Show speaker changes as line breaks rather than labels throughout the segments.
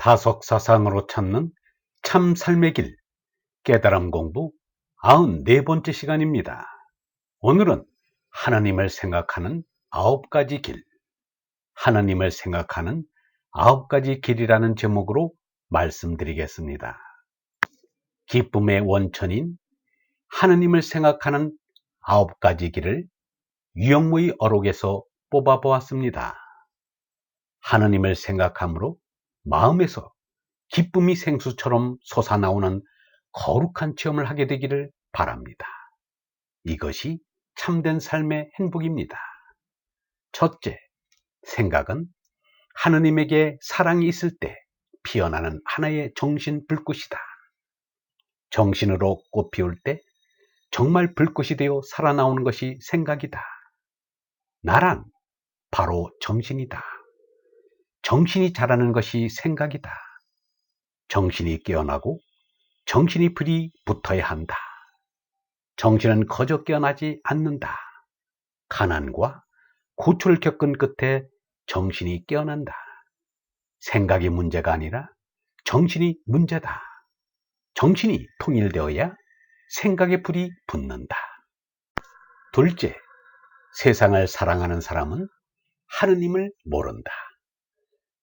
다속사상으로 찾는 참 삶의 길 깨달음 공부 94번째 시간입니다. 오늘은 하나님을 생각하는 아홉 가지 길 하나님을 생각하는 아홉 가지 길이라는 제목으로 말씀드리겠습니다. 기쁨의 원천인 하나님을 생각하는 아홉 가지 길을 유영무의 어록에서 뽑아보았습니다. 하나님을 생각함으로 마음에서 기쁨이 생수처럼 솟아나오는 거룩한 체험을 하게 되기를 바랍니다. 이것이 참된 삶의 행복입니다. 첫째, 생각은 하느님에게 사랑이 있을 때 피어나는 하나의 정신 불꽃이다. 정신으로 꽃 피울 때 정말 불꽃이 되어 살아나오는 것이 생각이다. 나란 바로 정신이다. 정신이 자라는 것이 생각이다. 정신이 깨어나고 정신이 불이 붙어야 한다. 정신은 거저 깨어나지 않는다. 가난과 고초를 겪은 끝에 정신이 깨어난다. 생각이 문제가 아니라 정신이 문제다. 정신이 통일되어야 생각의 불이 붙는다. 둘째, 세상을 사랑하는 사람은 하느님을 모른다.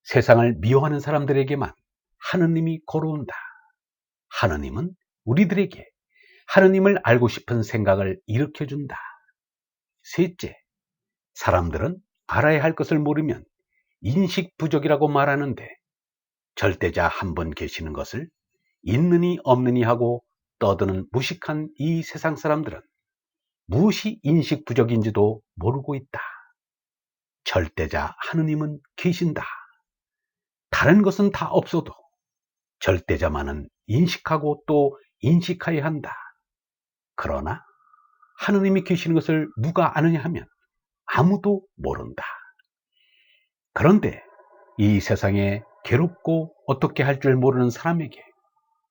세상을 미워하는 사람들에게만 하느님이 걸어온다. 하느님은 우리들에게 하느님을 알고 싶은 생각을 일으켜준다. 셋째, 사람들은 알아야 할 것을 모르면 인식 부족이라고 말하는데 절대자 한 분 계시는 것을 있느니 없느니 하고 떠드는 무식한 이 세상 사람들은 무엇이 인식 부족인지도 모르고 있다. 절대자 하느님은 계신다. 다른 것은 다 없어도 절대자만은 인식하고 또 인식하여야 한다. 그러나 하느님이 계시는 것을 누가 아느냐 하면 아무도 모른다. 그런데 이 세상에 괴롭고 어떻게 할 줄 모르는 사람에게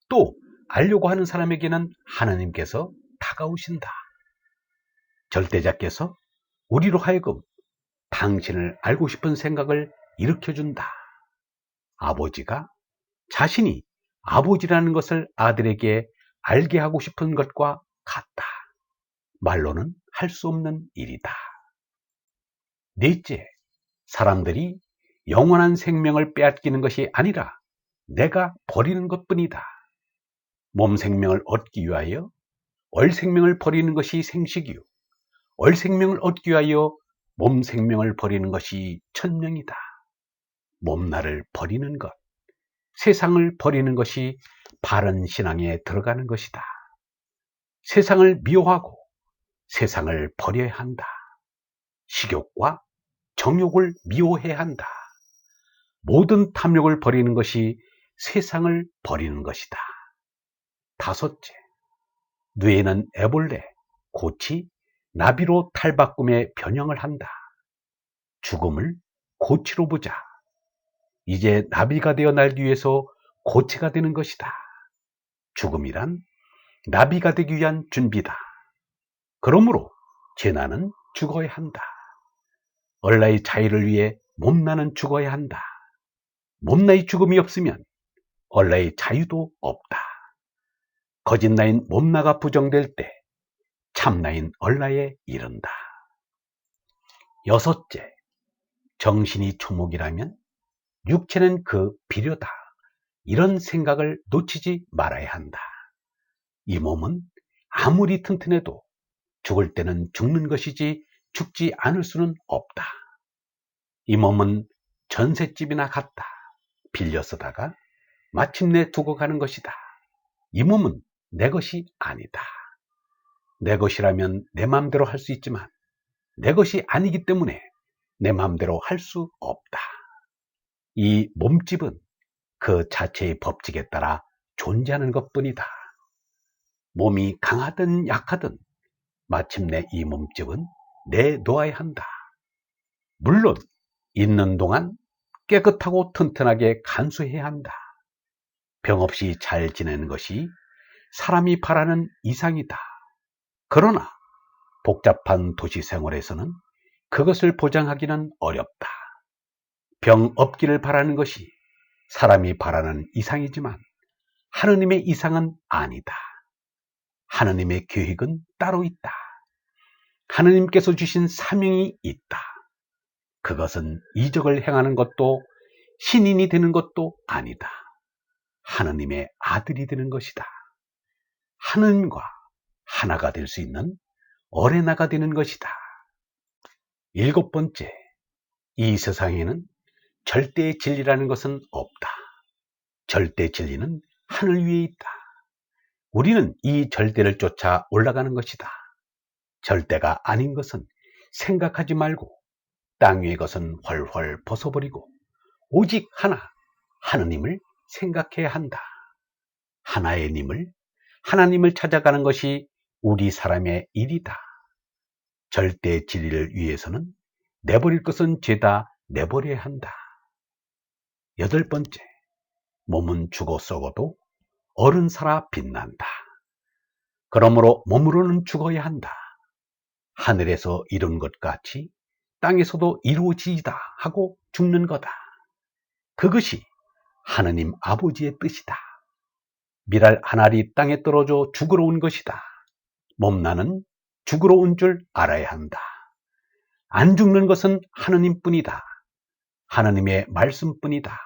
또 알려고 하는 사람에게는 하나님께서 다가오신다. 절대자께서 우리로 하여금 당신을 알고 싶은 생각을 일으켜준다. 아버지가 자신이 아버지라는 것을 아들에게 알게 하고 싶은 것과 같다. 말로는 할 수 없는 일이다. 넷째, 사람들이 영원한 생명을 빼앗기는 것이 아니라 내가 버리는 것 뿐이다. 몸 생명을 얻기 위하여 얼 생명을 버리는 것이 생식이요. 얼 생명을 얻기 위하여 몸 생명을 버리는 것이 천명이다. 몸나를 버리는 것, 세상을 버리는 것이 바른 신앙에 들어가는 것이다. 세상을 미워하고 세상을 버려야 한다. 식욕과 정욕을 미워해야 한다. 모든 탐욕을 버리는 것이 세상을 버리는 것이다. 다섯째, 뇌에는 애벌레, 고치, 나비로 탈바꿈에 변형을 한다. 죽음을 고치로 보자. 이제 나비가 되어 날기 위해서 고치가 되는 것이다. 죽음이란 나비가 되기 위한 준비다. 그러므로 재나는 죽어야 한다. 얼라의 자유를 위해 몸나는 죽어야 한다. 몸나의 죽음이 없으면 얼라의 자유도 없다. 거짓나인 몸나가 부정될 때 참나인 얼라에 이른다. 여섯째, 정신이 초목이라면 육체는 그 비료다. 이런 생각을 놓치지 말아야 한다. 이 몸은 아무리 튼튼해도 죽을 때는 죽는 것이지 죽지 않을 수는 없다. 이 몸은 전셋집이나 같다. 빌려 쓰다가 마침내 두고 가는 것이다. 이 몸은 내 것이 아니다. 내 것이라면 내 마음대로 할 수 있지만 내 것이 아니기 때문에 내 마음대로 할 수 없다. 이 몸집은 그 자체의 법칙에 따라 존재하는 것 뿐이다. 몸이 강하든 약하든 마침내 이 몸집은 내놓아야 한다. 물론 있는 동안 깨끗하고 튼튼하게 간수해야 한다. 병 없이 잘 지내는 것이 사람이 바라는 이상이다. 그러나 복잡한 도시 생활에서는 그것을 보장하기는 어렵다. 병 없기를 바라는 것이 사람이 바라는 이상이지만 하느님의 이상은 아니다. 하느님의 계획은 따로 있다. 하느님께서 주신 사명이 있다. 그것은 이적을 행하는 것도 신인이 되는 것도 아니다. 하느님의 아들이 되는 것이다. 하느님과 하나가 될 수 있는 어레나가 되는 것이다. 일곱 번째, 이 세상에는 절대의 진리라는 것은 없다. 절대 진리는 하늘 위에 있다. 우리는 이 절대를 쫓아 올라가는 것이다. 절대가 아닌 것은 생각하지 말고 땅 위의 것은 훨훨 벗어버리고 오직 하나, 하느님을 생각해야 한다. 하나의 님을, 하나님을 찾아가는 것이 우리 사람의 일이다. 절대 진리를 위해서는 내버릴 것은 죄다 내버려야 한다. 여덟 번째, 몸은 죽어 썩어도 어른 살아 빛난다. 그러므로 몸으로는 죽어야 한다. 하늘에서 이룬 것 같이 땅에서도 이루어지이다 하고 죽는 거다. 그것이 하느님 아버지의 뜻이다. 미랄 한 알이 땅에 떨어져 죽으러 온 것이다. 몸나는 죽으러 온 줄 알아야 한다. 안 죽는 것은 하느님뿐이다. 하느님의 말씀뿐이다.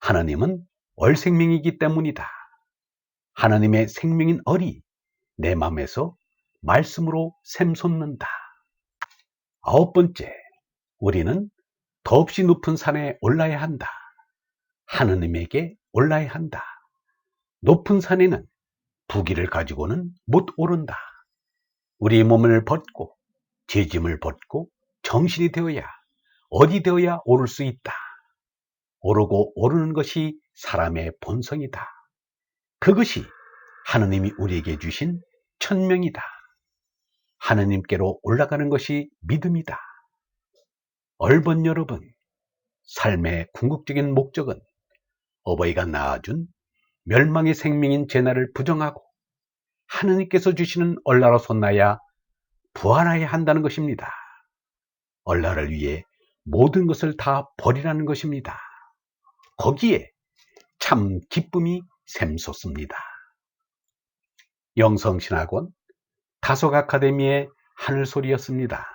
하느님은 얼생명이기 때문이다. 하나님의 생명인 얼이 내 마음에서 말씀으로 샘솟는다. 아홉 번째, 우리는 더없이 높은 산에 올라야 한다. 하느님에게 올라야 한다. 높은 산에는 부기를 가지고는 못 오른다. 우리 몸을 벗고 죄짐을 벗고 정신이 되어야 어디 되어야 오를 수 있다. 오르고 오르는 것이 사람의 본성이다. 그것이 하느님이 우리에게 주신 천명이다. 하느님께로 올라가는 것이 믿음이다. 얼번 여러분, 삶의 궁극적인 목적은 어버이가 낳아준 멸망의 생명인 제나를 부정하고 하느님께서 주시는 얼라로 손나야 부활해야 한다는 것입니다. 얼라를 위해 모든 것을 다 버리라는 것입니다. 거기에 참 기쁨이 샘솟습니다. 영성신학원 다속 아카데미의 하늘소리였습니다.